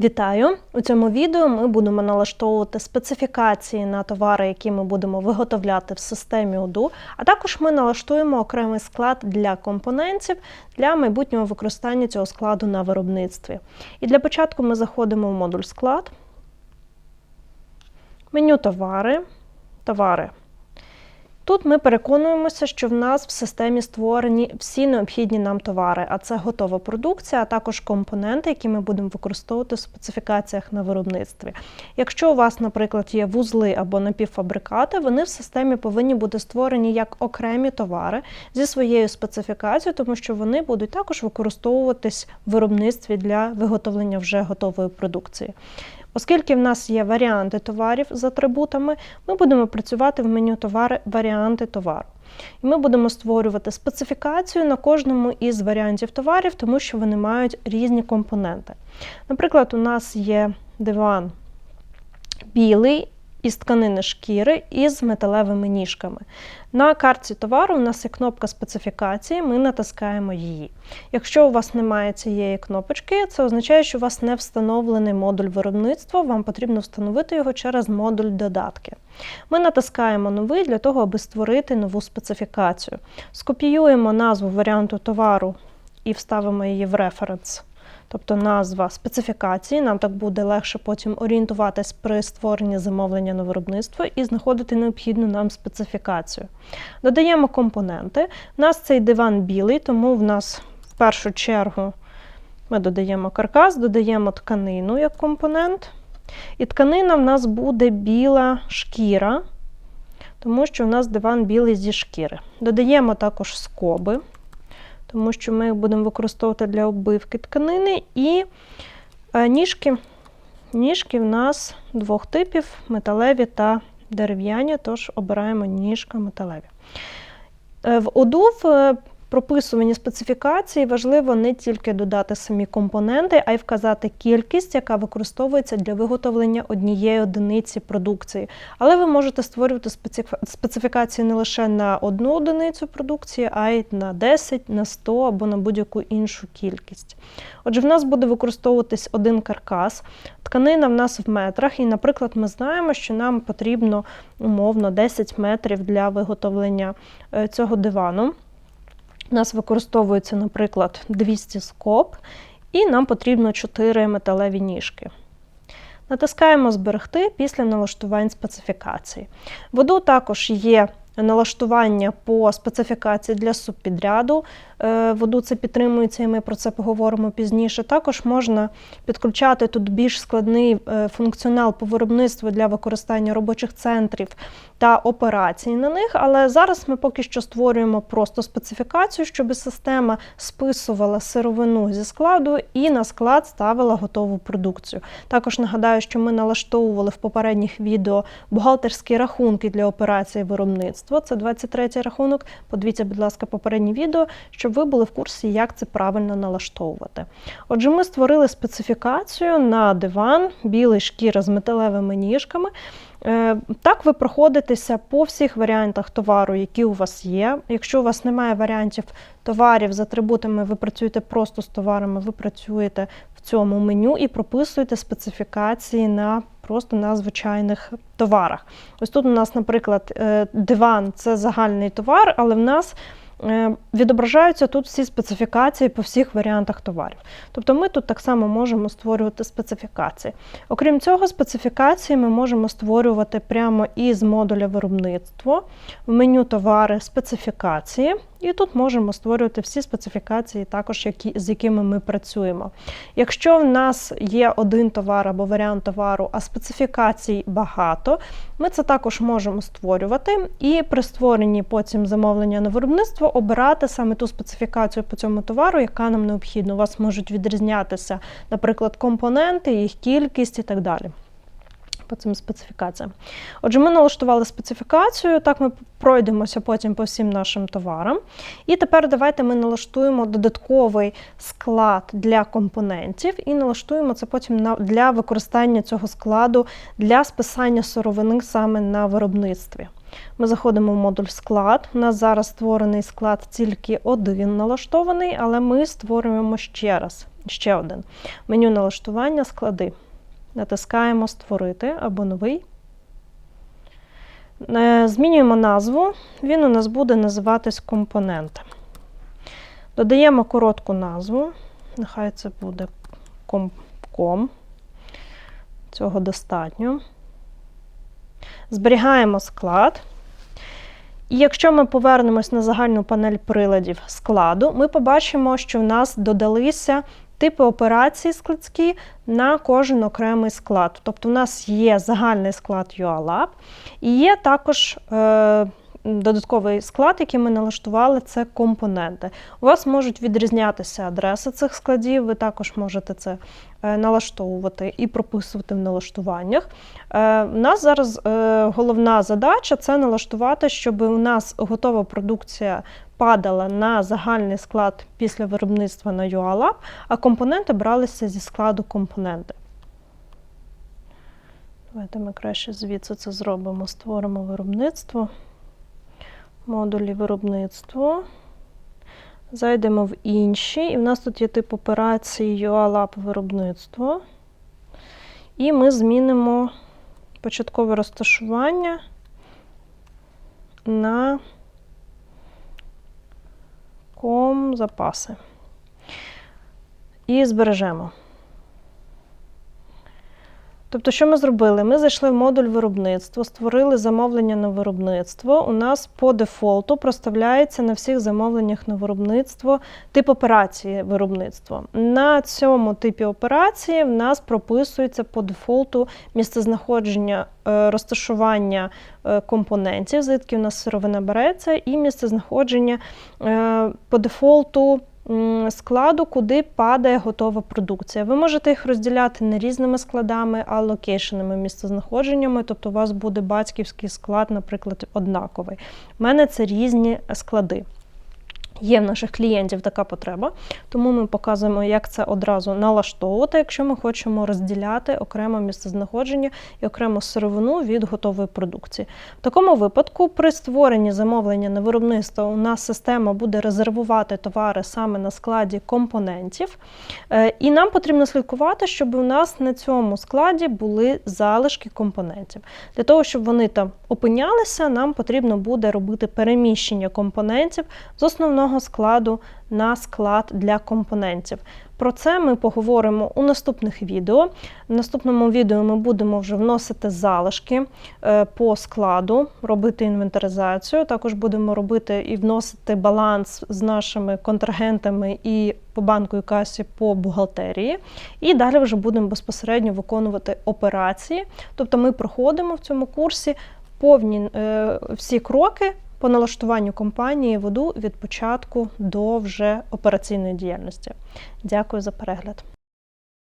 Вітаю! У цьому відео ми будемо налаштовувати специфікації на товари, які ми будемо виготовляти в системі ОДУ, а також ми налаштуємо окремий склад для компонентів для майбутнього використання цього складу на виробництві. І для початку ми заходимо в модуль склад, меню товари, товари. Тут ми переконуємося, що в нас в системі створені всі необхідні нам товари, а це готова продукція, а також компоненти, які ми будемо використовувати в специфікаціях на виробництві. Якщо у вас, наприклад, є вузли або напівфабрикати, вони в системі повинні бути створені як окремі товари зі своєю специфікацією, тому що вони будуть також використовуватись в виробництві для виготовлення вже готової продукції. Оскільки в нас є варіанти товарів з атрибутами, ми будемо працювати в меню товари варіанти товару. І ми будемо створювати специфікацію на кожному із варіантів товарів, тому що вони мають різні компоненти. Наприклад, у нас є диван білий із тканини шкіри із металевими ніжками. На картці товару у нас є кнопка специфікації, ми натискаємо її. Якщо у вас немає цієї кнопочки, це означає, що у вас не встановлений модуль виробництва, вам потрібно встановити його через модуль додатки. Ми натискаємо новий для того, аби створити нову специфікацію. Скопіюємо назву варіанту товару і вставимо її в референс тобто назва специфікації. Нам так буде легше потім орієнтуватись при створенні замовлення на виробництво і знаходити необхідну нам специфікацію. Додаємо компоненти. У нас цей диван білий, тому в нас в першу чергу ми додаємо каркас, додаємо тканину як компонент. І тканина в нас буде біла шкіра, тому що у нас диван білий зі шкіри. Додаємо також скоби тому що ми їх будемо використовувати для оббивки тканини. І е, ніжки ніжки в нас двох типів: металеві та дерев'яні, тож обираємо ніжка металеві. Е, в ОДУВ прописуванні специфікації важливо не тільки додати самі компоненти, а й вказати кількість, яка використовується для виготовлення однієї одиниці продукції. Але ви можете створювати специфікації не лише на одну одиницю продукції, а й на 10, на 100 або на будь-яку іншу кількість. Отже, в нас буде використовуватись один каркас. Тканина в нас в метрах, і, наприклад, ми знаємо, що нам потрібно умовно 10 метрів для виготовлення е, цього дивану. У нас використовується, наприклад, 200 скоб, і нам потрібно 4 металеві ніжки. Натискаємо Зберегти після налаштувань специфікації. Воду також є налаштування по специфікації для субпідряду. Е, воду це підтримується, і ми про це поговоримо пізніше. Також можна підключати тут більш складний е, функціонал по виробництву для використання робочих центрів та операцій на них. Але зараз ми поки що створюємо просто специфікацію, щоб система списувала сировину зі складу і на склад ставила готову продукцію. Також нагадаю, що ми налаштовували в попередніх відео бухгалтерські рахунки для операції виробництва. Це 23 рахунок. Подивіться, будь ласка, попереднє відео, щоб ви були в курсі, як це правильно налаштовувати. Отже, ми створили специфікацію на диван, білий шкіра з металевими ніжками. Е, так, ви проходитеся по всіх варіантах товару, які у вас є. Якщо у вас немає варіантів товарів з атрибутами, ви працюєте просто з товарами, ви працюєте в цьому меню і прописуєте специфікації на просто на звичайних товарах. Ось тут у нас, наприклад, е, диван це загальний товар, але в нас Е, відображаються тут всі специфікації по всіх варіантах товарів. Тобто ми тут так само можемо створювати специфікації. Окрім цього, специфікації ми можемо створювати прямо із модуля виробництва в меню товари специфікації. І тут можемо створювати всі специфікації, також які, з якими ми працюємо. Якщо в нас є один товар або варіант товару, а специфікацій багато, ми це також можемо створювати і при створенні потім замовлення на виробництво обирати саме ту специфікацію по цьому товару, яка нам необхідна. У вас можуть відрізнятися, наприклад, компоненти, їх кількість і так далі по цим специфікаціям. Отже, ми налаштували специфікацію, так ми пройдемося потім по всім нашим товарам. І тепер давайте ми налаштуємо додатковий склад для компонентів і налаштуємо це потім для використання цього складу для списання сировини саме на виробництві. Ми заходимо в модуль склад. У нас зараз створений склад тільки один налаштований, але ми створюємо ще раз Ще один. Меню налаштування склади. Натискаємо Створити або новий. Е, Змінюємо назву, він у нас буде називатись компоненти. Додаємо коротку назву, нехай це буде ком. Цього достатньо. Зберігаємо склад. І якщо ми повернемось на загальну панель приладів складу, ми побачимо, що в нас додалися типи операцій складські на кожен окремий склад. Тобто, у нас є загальний склад UALab і є також е, додатковий склад, який ми налаштували, це компоненти. У вас можуть відрізнятися адреси цих складів, ви також можете це е, налаштовувати і прописувати в налаштуваннях. Е, У нас зараз е, головна задача це налаштувати, щоб у нас готова продукція падала на загальний склад після виробництва на UALab, а компоненти бралися зі складу компоненти. Давайте ми краще звідси це зробимо. Створимо виробництво, модулі виробництво. Зайдемо в інші, і в нас тут є тип операції UALab виробництво. І ми змінимо початкове розташування на ком запаси. І збережемо. Тобто, що ми зробили? Ми зайшли в модуль виробництва, створили замовлення на виробництво. У нас по дефолту проставляється на всіх замовленнях на виробництво тип операції виробництва. На цьому типі операції в нас прописується по дефолту місцезнаходження е, розташування е, компонентів, звідки у нас сировина береться, і місцезнаходження е, по дефолту складу, куди падає готова продукція. Ви можете їх розділяти не різними складами, а локейшенами, місцезнаходженнями. Тобто у вас буде батьківський склад, наприклад, однаковий. У мене це різні склади. Є в наших клієнтів така потреба, тому ми показуємо, як це одразу налаштовувати, якщо ми хочемо розділяти окремо місцезнаходження і окрему сировину від готової продукції. В такому випадку, при створенні замовлення на виробництво, у нас система буде резервувати товари саме на складі компонентів, Е, і нам потрібно слідкувати, щоб у нас на цьому складі були залишки компонентів. Для того, щоб вони там опинялися, нам потрібно буде робити переміщення компонентів з основного складу на склад для компонентів. Про це ми поговоримо у наступних відео. В наступному відео ми будемо вже вносити залишки е, по складу, робити інвентаризацію. Також будемо робити і вносити баланс з нашими контрагентами і по банку і касі по бухгалтерії. І далі вже будемо безпосередньо виконувати операції. Тобто ми проходимо в цьому курсі повні е, всі кроки по налаштуванню компанії воду від початку до вже операційної діяльності. Дякую за перегляд.